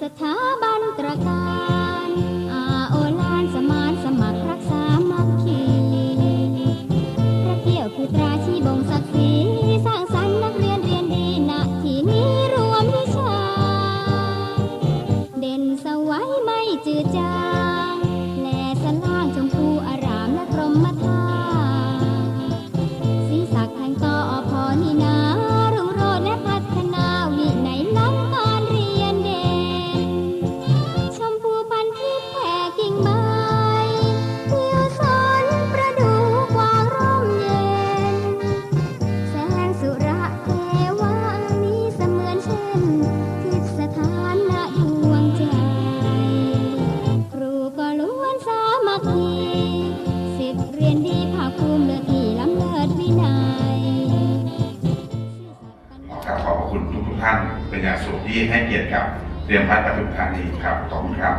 สถาบัน เช่นทิพย์สถานณดวงใจ ครูก็ล้วนสามัคคีสิทธิ์เรียนดีภาคภูมิเลือดที่ล้ำเลิศวินัยขอบขอบพระคุณทุกทุกๆท่านเป็นอย่างสูงที่ให้เกียรติกับเตรียมพัฒน์ปทุมธานีครับขอบคุณครับ